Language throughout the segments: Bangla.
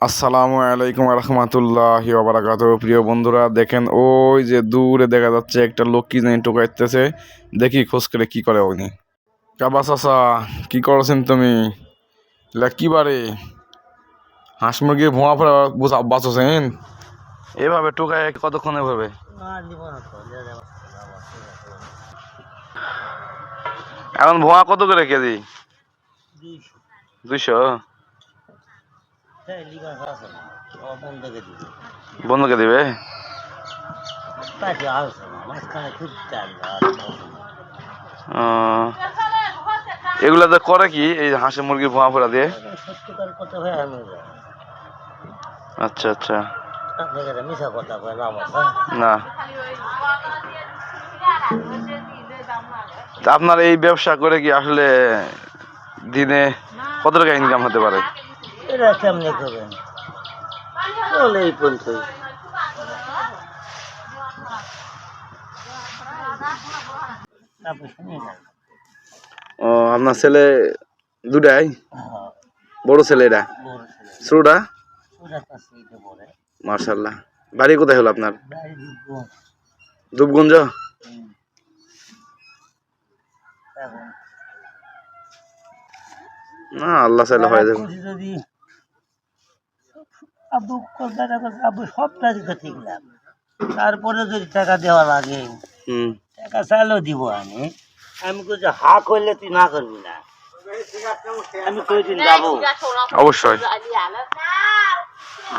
আসসালামু আলাইকুম রহমতুল্লাহ বারাকাত প্রিয় বন্ধুরা দেখেন ওই যে দূরে দেখা যাচ্ছে একটা লোক কি জানি টোকাইতেছে দেখি খোঁজ করে কি করে উনি। কাবা চাচা কি করছেন তুমি? বারে? হাঁস মুরগির ভুয়া ফেরা বাঁচছেন? এভাবে টোকায় কতক্ষণ এভাবে? এখন ভুয়া কত করে কেজি? দুইশো? বন্ধুকে দিবে। আহ, এগুলাতে করে কি এই হাঁসের মুরগির ভুয়া ফোড়া দিয়ে? আচ্ছা আচ্ছা। না। তা আপনার এই ব্যবসা করে কি আসলে দিনে কত টাকা ইনকাম হতে পারে? এটা কেমনে করবেন বলে এই ও আপনার ছেলে দুটাই? বড় ছেলে এটা? ছোটটা মার্শাল্লাহ। বাড়ি কোথায় হলো আপনার? ধূপগঞ্জ না আল্লাহ চাইলে হয়ে যদি আব্বু কলকাতা কথা আব্বু সব তারিখে ঠিকলাম তারপরে যদি টাকা দেওয়া লাগে টাকা চাইলেও দিব আমি। আমি বলছি হা করলে তুই না করবি না। আমি কই দিন যাব? অবশ্যই।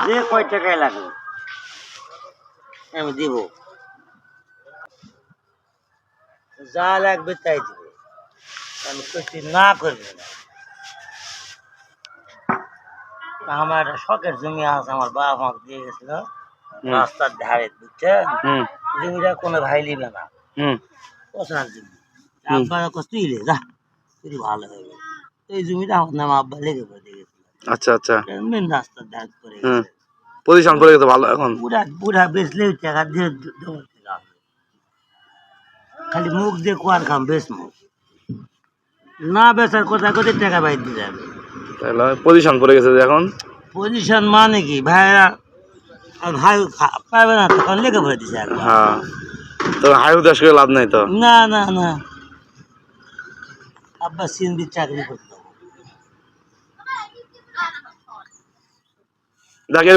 যে কয় টাকায় লাগে আমি দিব। যা লাগবে তাই দিব। আমি কইছি না করবি না তা আমার একটা শখের জমি আছে আমার বাবা আমাকে দিয়ে গেছিল। রাস্তার ধারে বুঝছেন? হুম। জমিটা কোনো ভাই নিবে না। পছন্দ জমি। আব্বার তুই লে যা তুই ভালো হবে। এই জমিটা আমার নাম আব্বা লেগে পড়ে গেছিল। আচ্ছা আচ্ছা। মেন রাস্তার ধার করে পজিশন করে গেছে ভালো এখন? বুড়া বুড়া বেচলে টাকা দিয়ে। খালি মুখ দিয়ে কোয়ার খাম বেশ মুখ। না বেচার কথা কথা টাকা বাইর দিয়ে যাবে। তাহলে পজিশন করে গেছে যে এখন? পজিশন মানে কি? ভাইরা আর ভাই পাবে না তখন লেগে পড়ে দিছে একবার। হ্যাঁ। তো হাই উদাস করে লাভ নাই তো? না না না। আব্বা সিএনবি চাকরি করতে।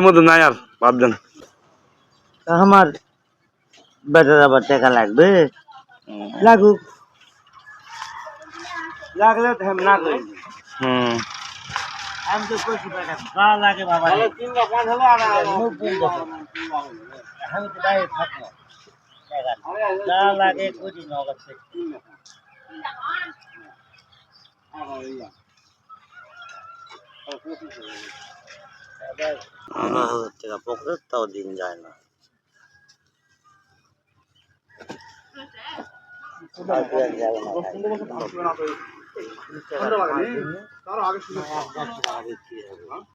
মধ্যে নাই আর বাদ দেন। তা আমার বেটার আবার টাকা লাগবে। লাগুক। লাগলে তো না করি। হুম। আমি তো কইছি বেটা যা লাগে বাবা মুখ বন্ধ কর। আমি তো বাইরে থাকব যা লাগে করি নগদ থেকে। পনেরো হাজার টাকা পকেট তাও দিন যায় না আর দেয়া যাবে না ভাই।